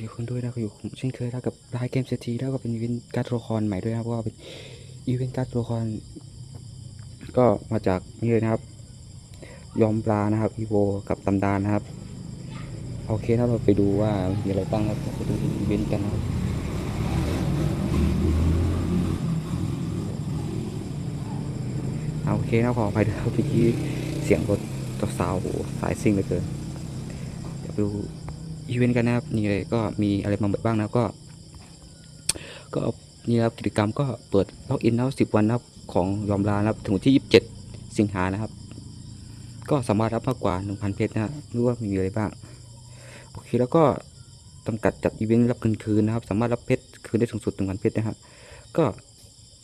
อยู่คนด้วยนะก็อยู่เช่นเคยแล้วกับรายเกมเซทีแล้วก็เป็นอีเวนต์การ์ดตัวละครใหม่ด้วยนะเพราะว่าเป็นอีเวนต์การ์ดตัวละครก็มาจากนี่เลยนะครับ ยอมปลานะครับอีโวกับตำดานนะครับ โอเคถ้าเราไปดูว่ามีอะไรบ้างครับไปดูอีเวนต์กันนะครับโอเคนะขออภัยด้วยครับเมื่อกี้เสียงรถตัวสาวสายซิ่งเหลือเกินเดี๋ยวไปดู อีเวนต์กันนะครับนี่เลยก็มีอะไรมาบ้างนะครับก็ ก็นี่ครับกิจกรรมก็เปิดล็อกอินแล้วสิบวันนะครับของยอมลานะครับถึงวันที่ยี่สิบเจ็ดสิงหานะครับ ก็สามารถรับมากกว่า 1,000 เพชรนะฮะรู้ว่ามีอะไรบ้างโอเคแล้วก็จำกัดจัดอีเวนต์รับเงินคืนนะครับ สามารถรับเพชรคืนได้สูงสุด1,000เพชรนะครับก็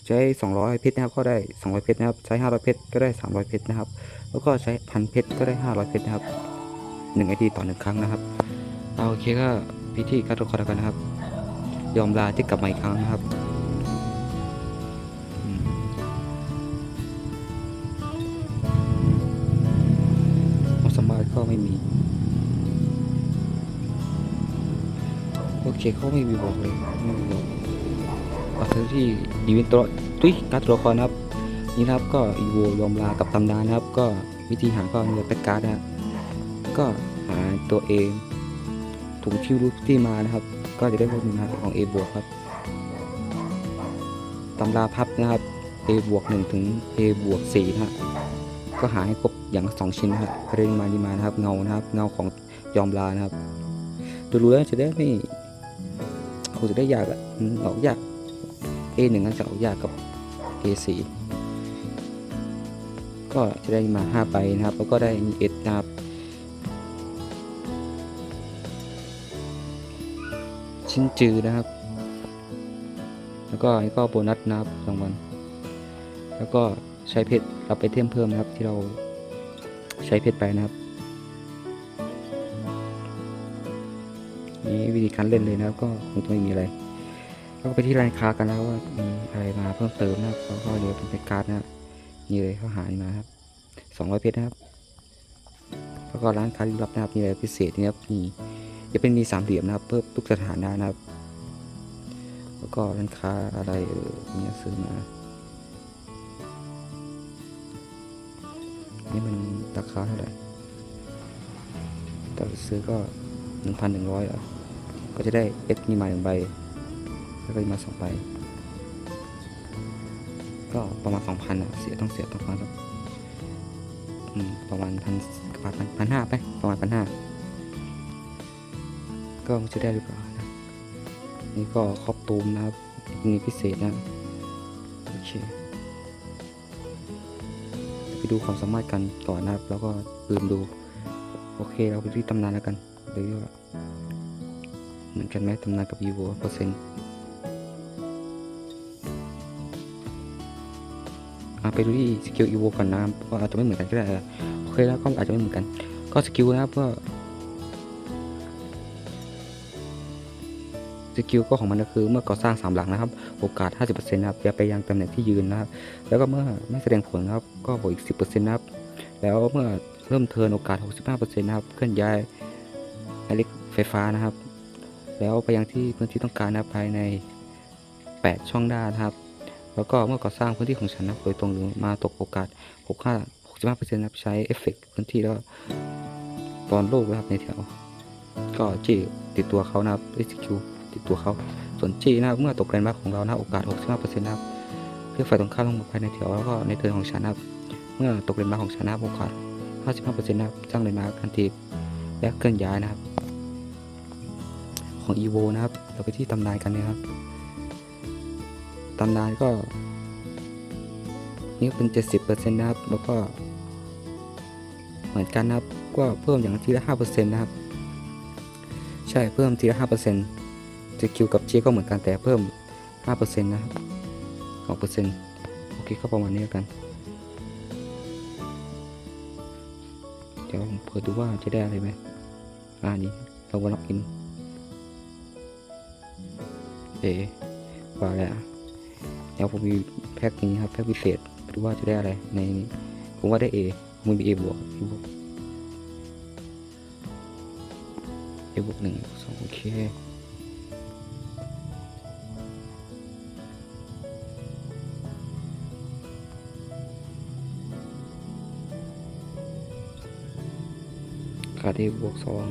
ใช้ 200 เพชรนะครับก็ได้ 200 เพชรนะครับ ใช้ 500 เพชรก็ได้ 300 เพชรนะครับ แล้วก็ใช้พันเพชรก็ได้ 500 เพชรนะครับ1ไอดีต่อหนึ่งครั้งนะครับ เอาโอเคก็พิธีการตัวคอแล้วกันนะครับ ยอมลาที่กลับมาอีกครั้งนะครับอืมความสามารถก็ไม่มี โอเคเขาไม่มีบอกเลยไม่มีบอกอที่อีเวนต์ตัวตุ้ยการตัวละครนะครับ นี่นะครับก็อีโวยอมลากับตำนานนะครับ ก็วิธีหาก็เนื้อแพ็กการ์ดนะก็หาตัวเอง ถุงที่รู้ที่มานะครับ ก็จะได้พบหนึ่งนะครับของ A บวกครับตำราพับนะครับ A บวกหนึ่งถึง A บวกสี่นะฮะก็หาให้ครบอย่างละสองชิ้นนะครับเรนมาดีมานะครับเงานะครับเงาของยอมลานะครับดูรู้แล้วจะได้ไม่คงจะได้ยากอะออกยาก A หนึ่งก็จะออกยากกับ A สี่ก็จะได้มาห้าไปนะครับ แล้วก็ได้มีเอ็ดนะครับ ชิ้นจือนะครับ แล้วก็อันนี้ก็โบนัสนะครับรางวัลแล้วก็ใช้เพชรรับไปเทมเพิ่มนะครับที่เราใช้เพชรไปนะครับ นี่วิธีการเล่นเลยนะครับก็คงจะไม่มีอะไรแล้วก็ไปที่ร้านค้ากันแล้วว่ามีอะไรมาเพิ่มเติมนะครับแล้วก็เดี๋ยวเป็นเพชรการ์ดนะนี่เลยเขาหานี่มาครับสองร้อยเพชรนะครับ แล้วก็ร้านค้าลี้ลับนะครับมีอะไรพิเศษนะครับมี จะเป็นมีสามเหลี่ยมนะครับ เพิ่มทุกสถานะนะครับ แล้วก็ร้านค้าอะไรเออเนี่ยซื้อมานี่มันราคาเท่าไหร่แต่ซื้อก็หนึ่งพันหนึ่งร้อยอะก็จะได้เอ็กนี่มาหนึ่งใบ แล้วก็มาสองใบ ก็ประมาณสองพันอะ เสียต้องเสียประมาณสักประมาณพันพันพันห้าไป ประมาณพันห้า ก็จะได้หรือเปล่านะนี่ก็ครอบตูมนะครับนี่พิเศษนะโอเคไปดูความสามารถกันก่อนนะครับ แล้วก็ลืมดู โอเคเราไปที่ตำนานแล้วกันดูว่าเหมือนกันไหมตำนานกับยูโวเปอร์เซ็นต์อะไปดูที่สกิลอีโวก่อนนะเพราะอาจจะไม่เหมือนกันก็ได้โอเคแล้วก็อาจจะไม่เหมือนกัน ก็สกิลนะครับก็ สกิลก็ของมันก็คือเมื่อก่อสร้างสามหลังนะครับ โอกาส 50%นะครับจะไปยังตำแหน่งที่ยืนนะครับ แล้วก็เมื่อไม่แสดงผลนะครับ ก็บวกอีก 10%นะครับ แล้วเมื่อเริ่มเทินโอกาส 65%นะครับ เคลื่อนย้ายไอเล็กไฟฟ้านะครับ แล้วไปยังที่พื้นที่ต้องการนะครับภายใน 8 ช่องด้านนะครับ แล้วก็เมื่อก่อสร้างพื้นที่ของฉันนะโดยตรงหรือมาตกโอกาส 65 65%นะครับ ใช้เอฟเฟกต์พื้นที่แล้วตอนโลกนะครับในแถว ก็จีติดตัวเขานะครับ SQ ติดตัวเขาส่วนจีนะครับเมื่อตกแรงมากของเรานะโอกาส 65%นะครับเพื่อฝ่ายตรงข้ามลงมาภายในแถวแล้วก็ในเทิร์นของฉันนะครับเมื่อตกเลนมาร์คของฉันนะครับโอกาส 55%นะครับสร้างเลนมาร์คทันทีและเคลื่อนย้ายนะครับ ของ EVO นะครับ เราไปที่ตำนานกันนะครับตำนานก็นี่เป็น 70%นะครับ แล้วก็ เหมือนกันนะครับ ก็เพิ่มอย่างทีละ 5%นะครับ ใช่ เพิ่มทีละ 5% จะคิวกับเจก็เหมือนกันแต่เพิ่ม 5%นะครับสอเปอร์เซ็นต์โอเคก็ประมาณนี้แล้วกัน เดี๋ยวผมเปิดดูว่าจะได้อะไรไหมอ่านี่เราวันล็อกอินเอ๋ว่าแล้วเดี๋ยวผมมีแพ็กนี้ครับแพ็กพิเศษดูว่าจะได้อะไรในนี้ผมว่าได้เอผมมีเอบวกเอบวกเอบวกหนึ่งสองโอเคาดีบวกสอง